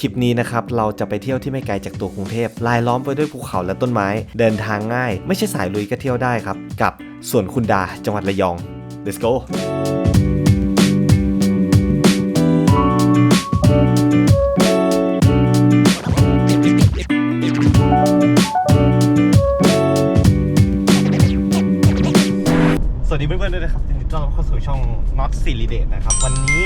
ทริปนี้นะครับเราจะไปเที่ยวที่ไม่ไกลจากตัวกรุงเทพรายล้อมไปด้วยภูเขาและต้นไม้ เดินทางง่าย ไม่ใช่สายลุยก็เที่ยวได้ครับ กับสวนคุณดาจังหวัดระยอง let's go สวัสดีเพื่อนๆด้วยนะครับยินดีต้อนรับเข้าสู่ช่อง Not s i l i d a t e นะครับ วันนี้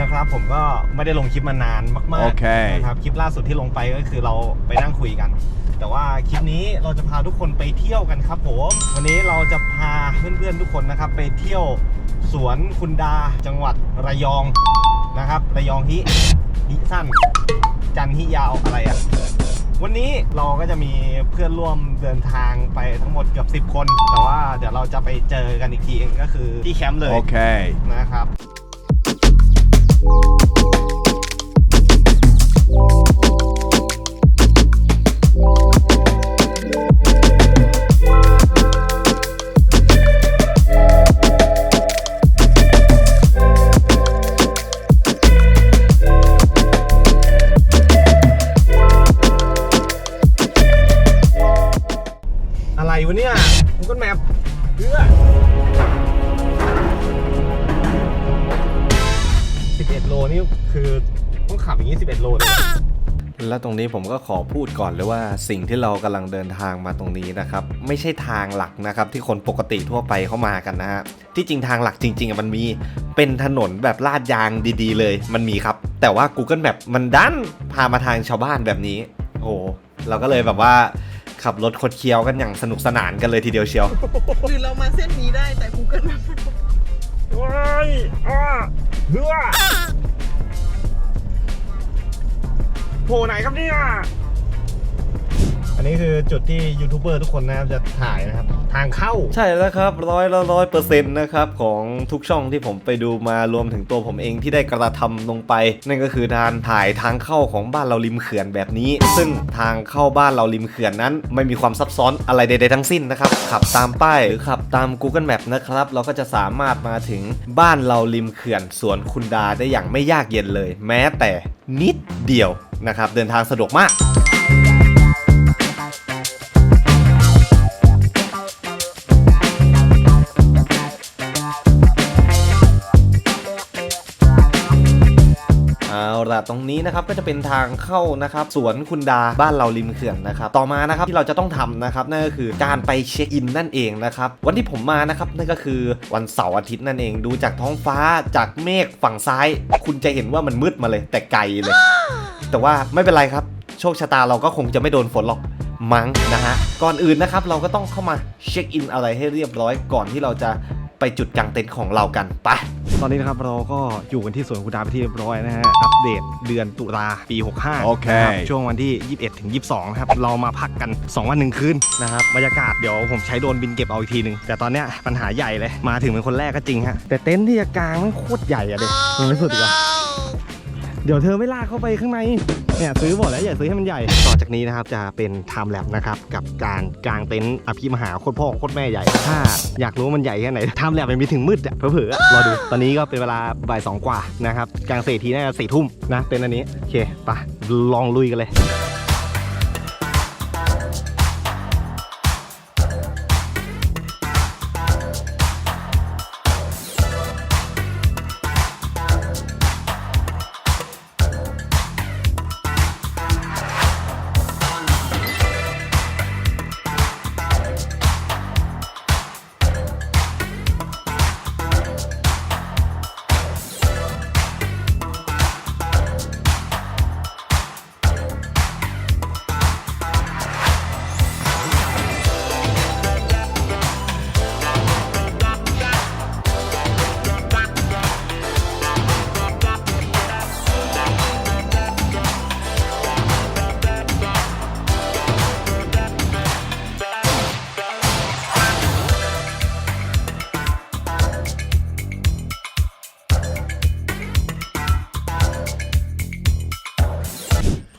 นะครับ ผมก็ไม่ได้ลงคลิปมานานมากโอเคๆนะครับคลิปล่าสุดที่ลงไปก็คือเราไปนั่งคุยกัน แต่ว่าคลิปนี้เราจะพาทุกคนไปเที่ยวกันครับผมวันนี้เราจะพาเพื่อนๆทุกคนนะครับ ไปเที่ยวสวนคุณดาจังหวัดระยองนะครับ ระยองฮิฮิสั้น จันฮิยาวอะไรอะวันนี้เราก็จะมีเพื่อนร่วมเดินทางไปทั้งหมดเกือบ 10 คน แต่ว่าเดี๋ยวเราจะไปเจอกันอีกทีก็คือที่แคมป์เลย Okay. นะครับ อะ นี่คือต้องขับอย่างนี้ 11 โลเลยและตรงนี้ผมก็ขอพูดก่อนเลยว่าสิ่งที่เรากำลังเดินทางมาตรงนี้นะครับ ไม่ใช่ทางหลักนะครับ ที่คนปกติทั่วไปเข้ามากันนะฮะที่จริงทางหลักจริงๆอะมันมีเป็นถนนแบบลาดยางดีๆ เลย มันมีครับ แต่ว่า Google Map มันดันพามาทางชาวบ้านแบบนี้ โอ้โหเราก็เลยแบบว่าขับรถคดเคี้ยวกันอย่างสนุกสนานกันเลยทีเดียวเชียวหรือเรามาเส้นนี้ได้แต่ Google มันว้ายอ้าเฮือ โผล่ไหนครับเนี่ย อันนี้คือจุดที่ยูทูบเบอร์ทุกคนนะครับจะถ่ายนะครับ ทางเข้า ใช่แล้วครับร้อยละร้อยเปอร์เซ็นต์นะครับของทุกช่องที่ผมไปดูมารวมถึงตัวผมเองที่ได้กระทำลงไป นั่นก็คือการถ่ายทางเข้าของบ้านเราริมเขื่อนแบบนี้ ซึ่งทางเข้าบ้านเราริมเขื่อนนั้น ไม่มีความซับซ้อนอะไรใดๆทั้งสิ้นนะครับขับตามป้ายหรือขับตาม Google Map นะครับ เราก็จะสามารถมาถึงบ้านเราริมเขื่อนสวนคุณดาได้อย่างไม่ยากเย็นเลย แม้แต่นิดเดียว นะครับเดินทางสะดวกมากเอาละตรงนี้นะครับก็จะเป็นทางเข้านะครับสวนคุณดาบ้านเราริมเขื่อนนะครับต่อมานะครับที่เราจะต้องทำนะครับนั่นก็คือการไปเช็คอินนั่นเองนะครับวันที่ผมมานะครับนั่นก็คือวันเสาร์อาทิตย์นั่นเองดูจากท้องฟ้าจากเมฆฝั่งซ้าย คุณจะเห็นว่ามันมืดมาเลยแต่ไกลเลย แต่ว่าไม่เป็นไรครับ โชคชะตาเราก็คงจะไม่โดนฝนหรอกมั้งนะฮะ ก่อนอื่นนะครับเราก็ต้องเข้ามาเช็คอินอะไรให้เรียบร้อยก่อนที่เราจะไปจุดกางเต็นท์ของเรากันไปตอนนี้นะครับเราก็อยู่กันที่สวนคุณดาไปนที่เรียบร้อยนะฮะ อัปเดตเดือนตุลาปี 65โอเคนะครับช่วงวันที่ 21 ถึง 22 นะครับ เรามาพักกัน 2 วันหนึ่งคืนนะครับบรรยากาศเดี๋ยวผมใช้โดรนบินเก็บเอาอีกทีหนึ่งแต่ตอนเนี้ยปัญหาใหญ่เลย มาถึงเป็นคนแรกก็จริงฮะ แต่เต็นท์ที่จะกางมันโคตรใหญ่อะเด็กมันไม่สุดอีกเหรอ เดี๋ยวเธอไม่ลากเข้าไปข้างใน เนี่ยซื้อหมดแล้วอย่าซื้อให้มันใหญ่ ต่อจากนี้นะครับจะเป็น time lapse นะครับกับการกางเต็นท์อภิมหาโคตรพ่อโคตรแม่ใหญ่ ถ้าอยากรู้มันใหญ่แค่ไหน time lapse มันมีถึงมืดอะเผลอๆอรอดู ตอนนี้ก็เป็นเวลาบ่ายสองกว่านะครับกางเสร็จทีน่าจะสี่ทุ่มนะเต็นท์อันนี้โอเคไปะลองลุยกันเลย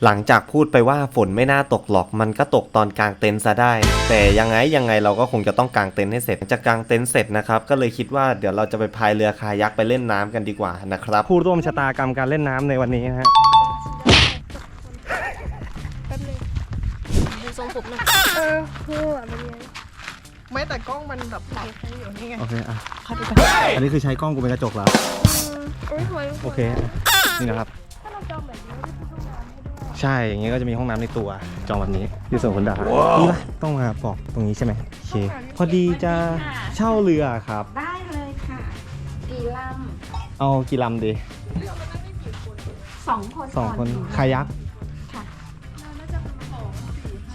หลังจากพูดไปว่าฝนไม่น่าตกหรอกมันก็ตกตอนกลางเต็นท์ซะได้ แต่ยังไงยังไงเราก็คงจะต้องกางเต็นท์ให้เสร็จจากกางเต็นท์เสร็จนะครับก็เลยคิดว่าเดี๋ยวเราจะไปพายเรือคายักไปเล่นน้ำกันดีกว่านะครับผู้ร่วมชะตากรรมการเล่นน้ำในวันนี้นะฮะไม่แต่กล้องมันแบบปรับให้อยู่นี่ไงโอเคอะอันนี้คือใช้กล้องกูเป็นกระจกแล้วโอเคนี่นะครับ ให้ด้วยใช่ อย่างงี้ก็จะมีห้องน้ำในตัวจองแบบนี้ที่สวนคุณดานี่ปะต้องมาบอกตรงนี้ใช่ไหมโอเค พอดีจะเช่าเรือครับ ได้เลยค่ะกี่ลเอากี่ลำดีำสองคนสองคนก่คายักค่ะ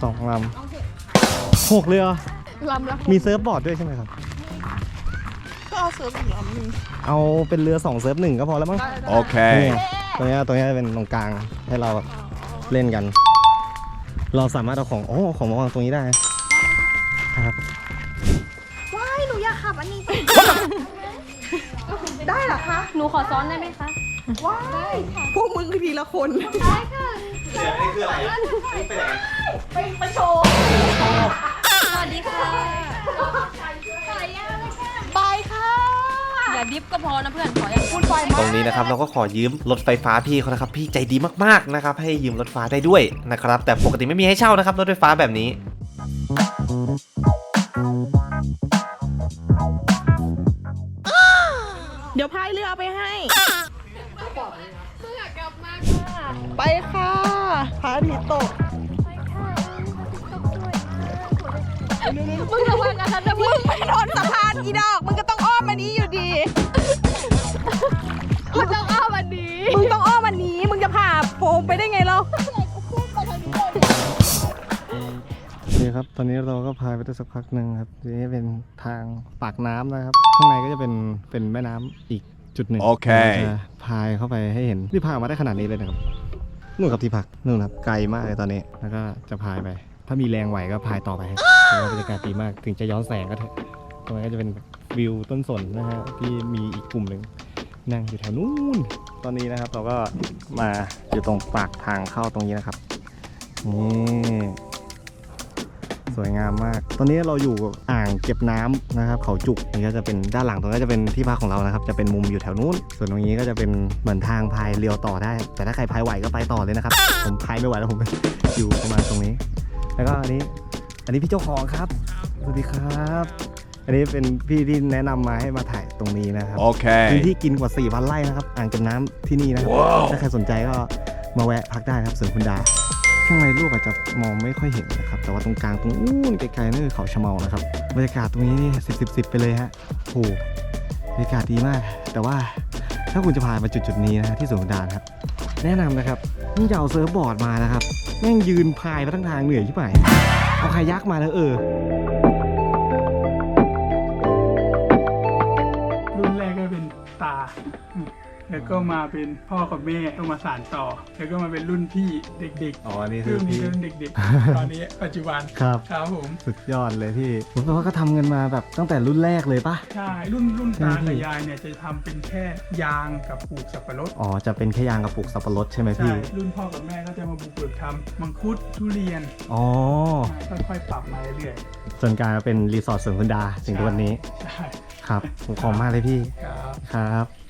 สองลำหกเลยเหรอลำละมีเซิร์ฟบอร์ดด้วยใช่ไหมครับ ก็เอาเซิร์ฟอีกลำหนึงเอาเป็นเรือสองเซิร์ฟหนึ่งก็พอแล้วมั้งได้ได้โอเคตรงเนี้ยตรงเนี้ยเป็นตรงกลางให้เราแบบ เล่นกัน เราสามารถเอาของโอ้ของมาวางตรงนี้ได้ครับว้ายหนูอยากขับอันนี้ ได้เหรอคะหนูขอซ้อนได้ไหมคะว้ายพวกมึงคือทีละคนนี่คืออะไร ไปไหนสวั อย่าดิฟก็พอนะเพื่อนขออย่างคุณไฟตรงนี้นะครับเราก็ขอยืมรถไฟฟ้าพี่เขานะครับพี่ใจดีมากๆนะครับให้ยืมรถฟ้าได้ด้วยนะครับแต่ปกติไม่มีให้เช่านะครับรถไฟฟ้าแบบนี้เดี๋ยวพายเรือไปให้ไปค่ะพระอาทิตย์ตกมึงระวังกันนะมึงไม่โดนสะพานอีดอก มึงก็ ต้องอ้อมมานี้อยู่ดีมึงต้องอ้าวันนี้มึงต้องอ้อมมานี้ มึงจะผ่าโฟมไปได้ไงเรานี่ครับ ตอนนี้เราก็พายไปได้สักพักหนึ่งครับทีนี้เป็นทางปากน้ำนะครับ ข้างในก็จะเป็นเป็นแม่น้ำอีกจุดหนึ่งโอเคจะพายเข้าไปให้เห็นนี่พายออกมาได้ขนาดนี้เลยนะครับนู่นครับที่พักนู่นครับไกลมากเลยตอนนี้แล้วก็จะพายไป ถ้ามีแรงไหวก็พายต่อไปครับถือว่าบรรยากาศดีมากถึงจะย้อนแสงก็เถอะตรงนี้นก็จะเป็น วิวต้นสนนะฮะที่มีอีกกลุ่มหนึ่งนั่งอยู่แถวนู้น ตอนนี้นะครับเราก็มาอยู่ตรงปากทางเข้าตรงนี้นะครับ นี่สวยงามมาก ตอนนี้เราอยู่อ่างเก็บน้ำนะครับ เขาจุกนี่ก็จะเป็นด้านหลังตรงนี้จะเป็นที่พักของเรานะครับ จะเป็นมุมอยู่แถวนู้น ส่วนตรงนี้ก็จะเป็นเหมือนทางพายเรือต่อได้ แต่ถ้าใครพายไหวก็ไปต่อเลยนะครับ ผมพายไม่ไหวแล้วผมอยู่ประมาณตรงนี้ แล้วก็อันนี้ อันนี้พี่เจ้าของครับ สวัสดีครับ อันนี้เป็นพี่ที่แนะนำมาให้มาถ่ายตรงนี้นะครับ พื้น Okay. ที่กินกว่า4พันไร่นะครับ อ่างเก็บน้ำที่นี่นะครับถ้าใครสนใจก็มาแวะพักได้นะครับสวนคุณดา ข้างในรูปอาจจะมองไม่ค่อยเห็นนะครับ แต่ว่าตรงกลางตรงนู้นไกลๆนั่นคือเขาชะเมานะครับ บรรยากาศตรงนี้นี่สิบสิบสิบไปเลยฮะโอ้โหบรรยากาศดีมาก แต่ว่าถ้าคุณจะพามาจุดจุดๆนี้นะฮะที่สวนคุณดานะครับ แนะนำนะครับนี่จะเอาเซิร์ฟบอร์ดมานะครับแม่งยืนพายมาทั้งทางเหนื่อยที่ไหนเอาคายักมาแล้วเออ แล้วก็มาเป็นพ่อกับแม่ก็มาสานต่อ แล้วก็มาเป็นรุ่นพี่เด็กอ๋อนี่ๆคือรุ่นนี้พี่ ก็รุ่นเด็กๆ ตอนนี้ปัจจุบันครับ ครับผมสุดยอดเลยพี่ผมแปลว่าก็ทำกันมาแบบตั้งแต่รุ่นแรกเลยปะ ใช่รุ่นรุ่นใช่ตาพี่ กับยายเนี่ยจะทำเป็นแค่ยางกับปลูกสับปะรดอ๋อจะเป็นแค่ยางกระปุกสับปะรดใช่ไหมใช่พี่ รุ่นพ่อกับแม่ก็จะมาบุกเบิกทำมังคุดทุเรียนอ๋อ ค่อยๆปรับมาเรื่อยจนกลายมาเป็นรีสอร์ทสวนคุณดาถึงทุกวันนี้ๆใช่ครับผมขอบคุณมากเลยพี่ครับ ครับ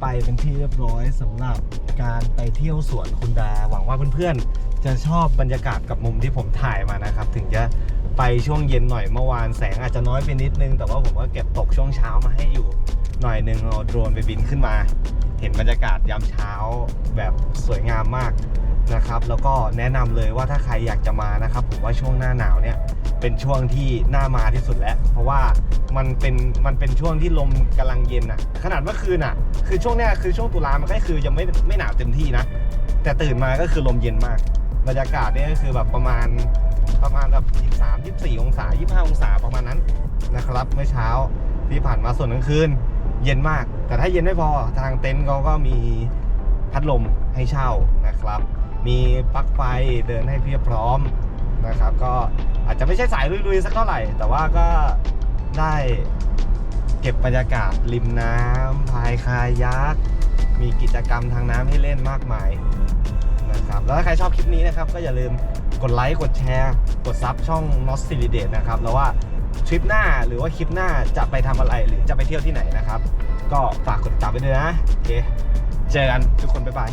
ไปเป็นที่เรียบร้อยสำหรับการไปเที่ยวสวนคุณดา หวังว่าเพื่อนๆ จะชอบบรรยากาศกับมุมที่ผมถ่ายมานะครับ ถึงจะไปช่วงเย็นหน่อยเมื่อวานแสงอาจจะน้อยไปนิดนึง แต่ว่าผมก็เก็บตกช่วงเช้ามาให้อยู่ หน่อยนึงเอาโดรนไปบินขึ้นมา เห็นบรรยากาศยามเช้าแบบสวยงามมากนะครับ แล้วก็แนะนำเลยว่าถ้าใครอยากจะมานะครับ ผมว่าช่วงหน้าหนาวเนี่ย เป็นช่วงที่น่ามาที่สุดแล้ว เพราะว่ามันเป็นมันเป็นช่วงที่ลมกำลังเย็นอะขนาดเมื่อคืนอะคือช่วงเนี้ยคือช่วงตุลามันก็คือยังไม่ไม่หนาวเต็มที่นะ แต่ตื่นมาก็คือลมเย็นมาก บรรยากาศเนี่ยก็คือแบบประมาณประมาณแบบ23 24 องศา 25 องศาประมาณนั้นนะครับ เมื่อเช้าที่ผ่านมาส่วนกลางคืน เย็นมาก แต่ถ้าเย็นไม่พอทางเต็นท์เขาก็มีพัดลมให้เช่านะครับ มีปลั๊กไฟเดินให้เพียบพร้อม นะครับ ก็อาจจะไม่ใช่สายลุยๆสักเท่าไหร่ แต่ว่าก็ได้เก็บบรรยากาศริมน้ำพายคายักมีกิจกรรมทางน้ำให้เล่นมากมายนะครับแล้วถ้าใครชอบคลิปนี้นะครับ ก็อย่าลืมกดไลค์กดแชร์ กดซับช่อง n o s t i l i d a t e นะครับ แล้วว่าทริปหน้าหรือว่าคลิปหน้าจะไปทำอะไรหรือจะไปเที่ยวที่ไหนนะครับ ก็ฝากกดติดตามไปด้วยนะโอเคเจอกันทุกคนบ๊ายบาย